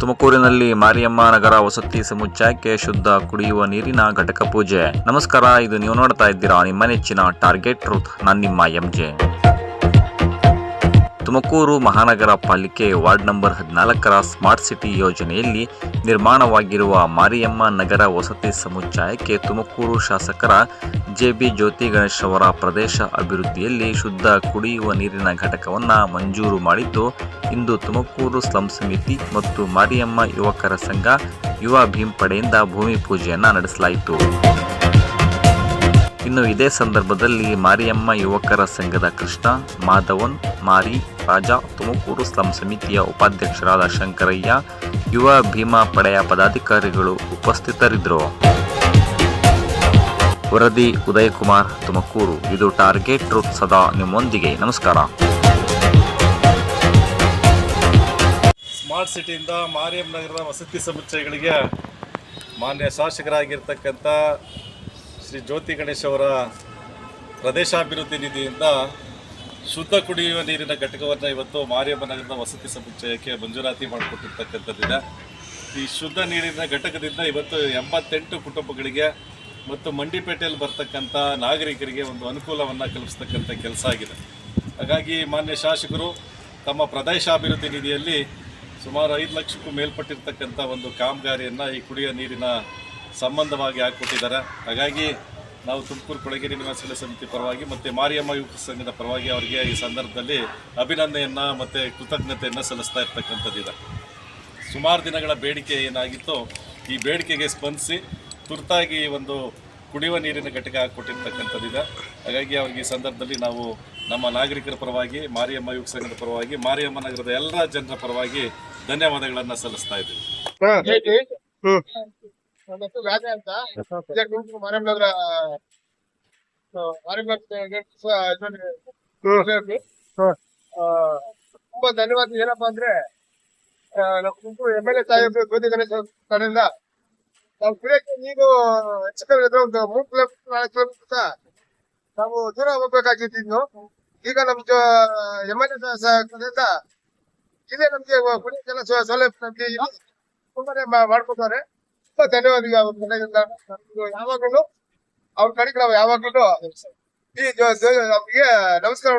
ತುಮಕೂರಿನಲ್ಲಿ ಮಾರಿಯಮ್ಮ ನಗರ ವಸತಿ ಸಮುಚ್ಚಯಕ್ಕೆ ಶುದ್ಧ ಕುಡಿಯುವ ನೀರಿನ ಘಟಕ ಪೂಜೆ. ನಮಸ್ಕಾರ, ಇದು ನೀವು ನೋಡ್ತಾ ಇದ್ದೀರಾ ನಿಮ್ಮ ನೆಚ್ಚಿನ ಟಾರ್ಗೆಟ್ ಟ್ರೂತ್ ನಾನು ನಿಮ್ಮ ಎಂಜೆ ತುಮಕೂರು ಮಹಾನಗರ ಪಾಲಿಕೆ ವಾರ್ಡ್ ನಂಬರ್ ಹದಿನಾಲ್ಕರ ಸ್ಮಾರ್ಟ್ ಸಿಟಿ ಯೋಜನೆಯಲ್ಲಿ ನಿರ್ಮಾಣವಾಗಿರುವ ಮಾರಿಯಮ್ಮ ನಗರ ವಸತಿ ಸಮುಚ್ಚಯಕ್ಕೆ ತುಮಕೂರು ಶಾಸಕರ ಜೆಬಿ ಜ್ಯೋತಿ ಗಣೇಶ್ ಅವರ ಪ್ರದೇಶ ಅಭಿವೃದ್ಧಿಯಲ್ಲಿ ಶುದ್ಧ ಕುಡಿಯುವ ನೀರಿನ ಘಟಕವನ್ನು ಮಂಜೂರು ಮಾಡಿದ್ದು, ಇಂದು ತುಮಕೂರು ಸ್ಲಂ ಸಮಿತಿ ಮತ್ತು ಮಾರಿಯಮ್ಮ ಯುವಕರ ಸಂಘ ಯುವ ಭೀಮ್ ಪಡೆಯಿಂದ ಭೂಮಿ ಪೂಜೆಯನ್ನು ನಡೆಸಲಾಯಿತು. ಇನ್ನು ಇದೇ ಸಂದರ್ಭದಲ್ಲಿ ಮಾರಿಯಮ್ಮ ಯುವಕರ ಸಂಘದ ಕೃಷ್ಣ, ಮಾಧವನ್, ಮಾರಿ, ರಾಜಾ, ತುಮಕೂರು ಸ್ಲಂ ಸಮಿತಿಯ ಉಪಾಧ್ಯಕ್ಷರಾದ ಶಂಕರಯ್ಯ, ಯುವ ಭೀಮಾ ಪಡೆಯ ಪದಾಧಿಕಾರಿಗಳು ಉಪಸ್ಥಿತರಿದ್ದರು. ವರದಿ ಉದಯಕುಮಾರ್, ತುಮಕೂರು. ಇದು ಟಾರ್ಗೆಟ್ ಟ್ರೂತ್ ಸದಾ ನಿಮ್ಮೊಂದಿಗೆ. ನಮಸ್ಕಾರ. ಸ್ಮಾರ್ಟ್ ಸಿಟಿಯಿಂದ ಮಾರಿಯಮ್ಮ ನಗರದ ವಸತಿ ಸಮುಚ್ಚಯಗಳಿಗೆ ಮಾನ್ಯ ಶಾಸಕರಾಗಿರ್ತಕ್ಕಂಥ ಶ್ರೀ ಜ್ಯೋತಿ ಗಣೇಶ್ ಅವರ ಪ್ರದೇಶಾಭಿವೃದ್ಧಿ ನಿಧಿಯಿಂದ ಶುದ್ಧ ಕುಡಿಯುವ ನೀರಿನ ಘಟಕವನ್ನು ಇವತ್ತು ಮಾರಿಯಮ್ಮ ನಗರದ ವಸತಿ ಸಮುಚ್ಚಯಕ್ಕೆ ಮಂಜೂರಾತಿ ಮಾಡಿಕೊಟ್ಟಿರ್ತಕ್ಕಂಥದ್ದಿದೆ. ಈ ಶುದ್ಧ ನೀರಿನ ಘಟಕದಿಂದ ಇವತ್ತು ಎಂಬತ್ತೆಂಟು ಕುಟುಂಬಗಳಿಗೆ ಮತ್ತು ಮಂಡಿಪೇಟೆಯಲ್ಲಿ ಬರ್ತಕ್ಕಂಥ ನಾಗರಿಕರಿಗೆ ಒಂದು ಅನುಕೂಲವನ್ನು ಕಲ್ಪಿಸ್ತಕ್ಕಂಥ ಕೆಲಸ ಆಗಿದೆ. ಹಾಗಾಗಿ ಮಾನ್ಯ ಶಾಸಕರು, ತಮ್ಮ ಪ್ರದೇಶಾಭಿವೃದ್ಧಿ ನಿಧಿಯಲ್ಲಿ ಸುಮಾರು ಐದು ಲಕ್ಷಕ್ಕೂ ಮೇಲ್ಪಟ್ಟಿರ್ತಕ್ಕಂಥ ಒಂದು ಕಾಮಗಾರಿಯನ್ನು ಈ ಕುಡಿಯುವ ನೀರಿನ ಸಂಬಂಧವಾಗಿ ಹಾಕಿಕೊಟ್ಟಿದ್ದಾರೆ. ಹಾಗಾಗಿ ನಾವು ತುಮಕೂರು ಕೊಳಗೇರಿ ನಿವಾಸಿಗಳ ಸಮಿತಿ ಪರವಾಗಿ ಮತ್ತು ಮಾರಿಯಮ್ಮ ಯುವಕ ಸಂಘದ ಪರವಾಗಿ ಅವರಿಗೆ ಈ ಸಂದರ್ಭದಲ್ಲಿ ಅಭಿನಂದನೆಯನ್ನು ಮತ್ತು ಕೃತಜ್ಞತೆಯನ್ನು ಸಲ್ಲಿಸ್ತಾ ಇರ್ತಕ್ಕಂಥದ್ದಿದೆ ಸುಮಾರು ದಿನಗಳ ಬೇಡಿಕೆ ಏನಾಗಿತ್ತು ಈ ಬೇಡಿಕೆಗೆ ಸ್ಪಂದಿಸಿ ತುರ್ತಾಗಿ ಒಂದು ಕುಡಿಯುವ ನೀರಿನ ಘಟಕ ಹಾಕ್ಕೊಟ್ಟಿರ್ತಕ್ಕಂಥದ್ದಿದೆ ಹಾಗಾಗಿ ಅವ್ರಿಗೆ ಈ ಸಂದರ್ಭದಲ್ಲಿ ನಾವು ನಮ್ಮ ನಾಗರಿಕರ ಪರವಾಗಿ ಮಾರಿಯಮ್ಮ ಯುವಕ ಸಂಘದ ಪರವಾಗಿ ಮಾರಿಯಮ್ಮ ನಗರದ ಎಲ್ಲ ಜನರ ಪರವಾಗಿ ಧನ್ಯವಾದಗಳನ್ನು ಸಲ್ಲಿಸ್ತಾ ಇದ್ದೀವಿ. ನನ್ನ ಹೆಸರು ರಾಜ ಅಂತ. ಇದೇ ಗುಂಪು ಮಾರಮ್ಮನಗರ ತುಂಬಾ ಧನ್ಯವಾದ ಏನಪ್ಪಾ ಅಂದ್ರೆ ಎಂ ಎಂ ಎಲ್ ಎ ಸಾಹೇಬ್ ಜ್ಯೋತಿ ಗಣೇಶ ಕಡೆಯಿಂದ ನಾವು ಕುಡಿಯಕ್ಕೆ ನೀರು ಹೆಚ್ಚು ಇದ್ರೆ ಒಂದು ಮೂರು ಕಿಲೋಮೀಟರ್ ನಾಲ್ಕು ಕಿಲೋಮೀಟರ್ ನಾವು ದೂರ ಹೋಗ್ಬೇಕಾಗಿತ್ತು. ಇನ್ನು ಈಗ ನಮ್ ಎಂ ಎಲ್ ಎ ಕಡೆಯಿಂದ ಇದೇ ನಮ್ಗೆ ಕುಡಿಯಕ್ಕೆಲ್ಲ ಸೌ- ಸೌಲಭ್ಯ ನಮ್ಗೆ ತುಂಬಾನೇ ಮಾಡ್ಕೊತಾರೆ ತುಂಬಾ ಧನ್ಯವಾದ ಅವ್ರ ಕಡೆಯಿಂದ ಯಾವಾಗಲೂ ಅವ್ರ ಕಡೆ ನಾವು ಯಾವಾಗಲೂ ನಮಸ್ಕಾರ